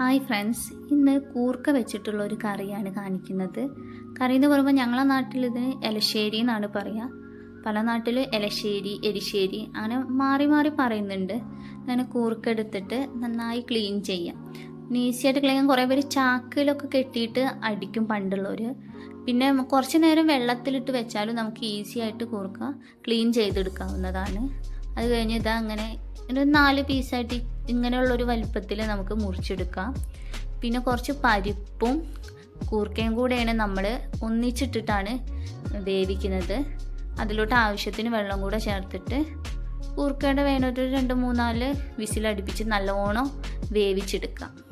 Hi friends ഇന്ന് കൂർക്ക വെച്ചിട്ടുള്ള ഒരു കറിയാണ് കാണിക്കുന്നത്. കറി എന്ന് പറയുമ്പോൾ ഞങ്ങളെ നാട്ടിൽ ഇതിന് എലശ്ശേരി എന്നാണ് പറയുക പല നാട്ടിൽ എലശ്ശേരി എരിശ്ശേരി അങ്ങനെ മാറി മാറി പറയുന്നുണ്ട്. അങ്ങനെ കൂർക്ക എടുത്തിട്ട് നന്നായി ക്ലീൻ ചെയ്യാം. ഈസിയായിട്ട് ക്ലീൻ കുറേ പേര് ചാക്കിലൊക്കെ കെട്ടിയിട്ട് അടിക്കും പണ്ടുള്ളവർ പിന്നെ കുറച്ച് നേരം വെള്ളത്തിലിട്ട് വെച്ചാലും നമുക്ക് ഈസി ആയിട്ട് കൂർക്ക ക്ലീൻ ചെയ്തെടുക്കാവുന്നതാണ്. അത് കഴിഞ്ഞ് ഇതാ അങ്ങനെ ഒരു നാല് പീസായിട്ട് ഇങ്ങനെയുള്ളൊരു വലിപ്പത്തിൽ നമുക്ക് മുറിച്ചെടുക്കാം. പിന്നെ കുറച്ച് പരിപ്പും കൂർക്കയും കൂടെയാണ് നമ്മൾ ഒന്നിച്ചിട്ടിട്ടാണ് വേവിക്കുന്നത്. അതിലോട്ട് ആവശ്യത്തിന് വെള്ളം കൂടെ ചേർത്തിട്ട് കൂർക്കയുടെ വേണൊരു രണ്ട് മൂന്നാൽ വിസിലടുപ്പിച്ച് നല്ലോണം വേവിച്ചെടുക്കാം.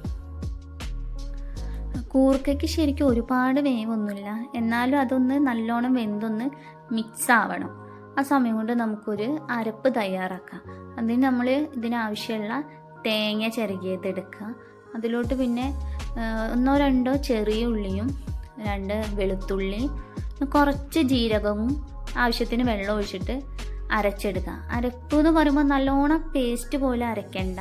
കൂർക്കയ്ക്ക് ശരിക്കും ഒരുപാട് വേവൊന്നുമില്ല. എന്നാലും അതൊന്ന് നല്ലോണം വെന്തൊന്ന് മിക്സ് ആവണം ആ സമയം കൊണ്ട് നമുക്കൊരു അരപ്പ് തയ്യാറാക്കാം. അതിന് നമ്മൾ ഇതിനാവശ്യമുള്ള തേങ്ങ ചിരകിയതെടുക്കുക അതിലോട്ട് പിന്നെ ഒന്നോ രണ്ടോ ചെറിയ ഉള്ളിയും രണ്ട് വെളുത്തുള്ളി കുറച്ച് ജീരകവും ആവശ്യത്തിന് വെള്ളം ഒഴിച്ചിട്ട് അരച്ചെടുക്കുക. അരപ്പ് എന്ന് പറയുമ്പോൾ നല്ലോണം പേസ്റ്റ് പോലെ അരയ്ക്കണ്ട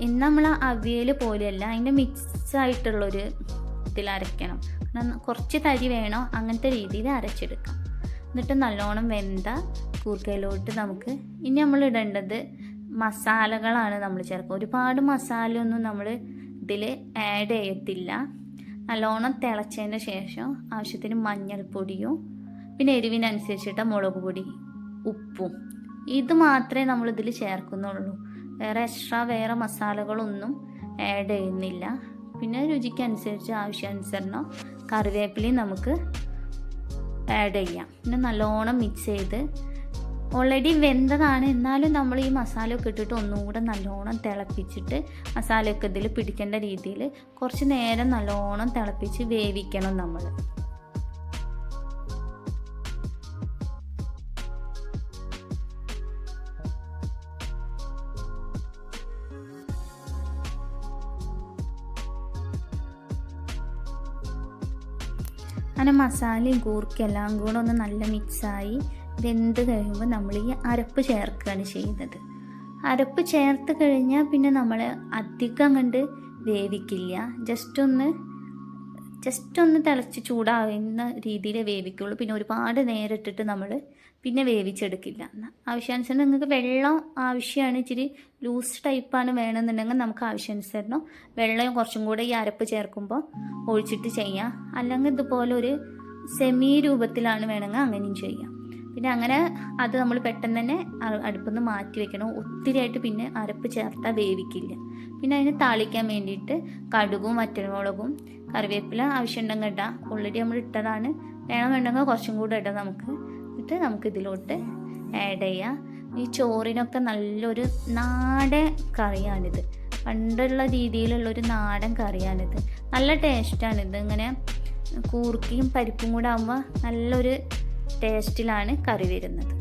ഇന്ന് നമ്മൾ അവിയൽ പോലെയല്ല അതിന്റെ മിക്സ് ആയിട്ടുള്ളൊരു ഇതിൽ അരയ്ക്കണം കാരണം കുറച്ച് തരി വേണോ അങ്ങനത്തെ രീതിയിൽ അരച്ചെടുക്കാം. എന്നിട്ട് നല്ലോണം വെന്ത കൂർക്കയിലോട്ട് നമുക്ക് ഇനി നമ്മൾ ഇടേണ്ടത് മസാലകളാണ് നമ്മൾ ചേർക്കുക. ഒരുപാട് മസാല ഒന്നും നമ്മൾ ഇതിൽ ആഡ് ചെയ്യത്തില്ല. നല്ലോണം തിളച്ചതിന് ശേഷം ആവശ്യത്തിന് മഞ്ഞൾപ്പൊടിയും പിന്നെ എരിവിനനുസരിച്ചിട്ട് മുളക് പൊടി ഉപ്പും. ഇത് മാത്രമേ നമ്മൾ ഇതിൽ ചേർക്കുന്നുള്ളൂ. വേറെ എക്സ്ട്രാ വേറെ മസാലകളൊന്നും ആഡ് ചെയ്യുന്നില്ല. പിന്നെ രുചിക്കനുസരിച്ച് ആവശ്യാനുസരണം കറിവേപ്പിലയും നമുക്ക് ആഡ് ചെയ്യാം. പിന്നെ നല്ലോണം മിക്സ് ചെയ്ത് ഓൾറെഡി വെന്തതാണ്. എന്നാലും നമ്മൾ ഈ മസാലയൊക്കെ ഇട്ടിട്ട് ഒന്നും കൂടെ നല്ലോണം തിളപ്പിച്ചിട്ട് മസാലയൊക്കെ ഇതിൽ പിടിക്കേണ്ട രീതിയിൽ കുറച്ച് നേരം നല്ലോണം തിളപ്പിച്ച് വേവിക്കണം നമ്മൾ. അങ്ങനെ മസാലയും കൂർക്കും എല്ലാം കൂടെ ഒന്ന് നല്ല മിക്സായി വെന്ത് കഴിയുമ്പോൾ നമ്മൾ ഈ അരപ്പ് ചേർക്കുകയാണ് ചെയ്യുന്നത്. അരപ്പ് ചേർത്ത് കഴിഞ്ഞാൽ പിന്നെ നമ്മൾ അധികം കണ്ട് വേവിക്കില്ല. ജസ്റ്റ് ഒന്ന് ജസ്റ്റ് ഒന്ന് തിളച്ച് ചൂടാവുന്ന രീതിയിൽ വേവിക്കുള്ളൂ. പിന്നെ ഒരുപാട് നേരിട്ടിട്ട് നമ്മൾ പിന്നെ വേവിച്ചെടുക്കില്ല. ആവശ്യാനുസരണം നിങ്ങൾക്ക് വെള്ളം ആവശ്യമാണ് ഇച്ചിരി ലൂസ് ടൈപ്പാണ് വേണമെന്നുണ്ടെങ്കിൽ നമുക്ക് ആവശ്യാനുസരണം വെള്ളം കുറച്ചും കൂടെ ഈ അരപ്പ് ചേർക്കുമ്പോൾ ഒഴിച്ചിട്ട് ചെയ്യാം. അല്ലെങ്കിൽ ഇതുപോലെ ഒരു സെമി രൂപത്തിലാണ് വേണമെങ്കിൽ അങ്ങനെയും ചെയ്യാം. പിന്നെ അങ്ങനെ അത് നമ്മൾ പെട്ടെന്ന് തന്നെ അടുപ്പിൽ നിന്ന് മാറ്റി വെക്കണം. ഒത്തിരിയായിട്ട് പിന്നെ അരപ്പ് ചേർത്താൽ വേവിക്കില്ല. പിന്നെ അതിന് താളിക്കാൻ വേണ്ടിയിട്ട് കടുകും വറ്റൽമുളകും കറിവേപ്പില ആവശ്യമുണ്ടെങ്കിൽ ഇടാം. ഓൾറെഡി നമ്മൾ ഇട്ടതാണ്. വേണമെന്നുണ്ടെങ്കിൽ കുറച്ചും കൂടെ ഇടാം നമുക്ക്. എന്നിട്ട് നമുക്ക് ഇതിലോട്ട് ആഡ് ചെയ്യാം. ഈ ചോറിനൊക്കെ നല്ലൊരു നാടൻ കറിയാണിത്. പണ്ടുള്ള രീതിയിലുള്ളൊരു നാടൻ കറിയാണിത്. നല്ല ടേസ്റ്റാണിത് ഇങ്ങനെ കൂർക്കിയും പരിപ്പും കൂടെ ആകുമ്പോൾ നല്ലൊരു ടേസ്റ്റിലാണ് കറി വരുന്നത്.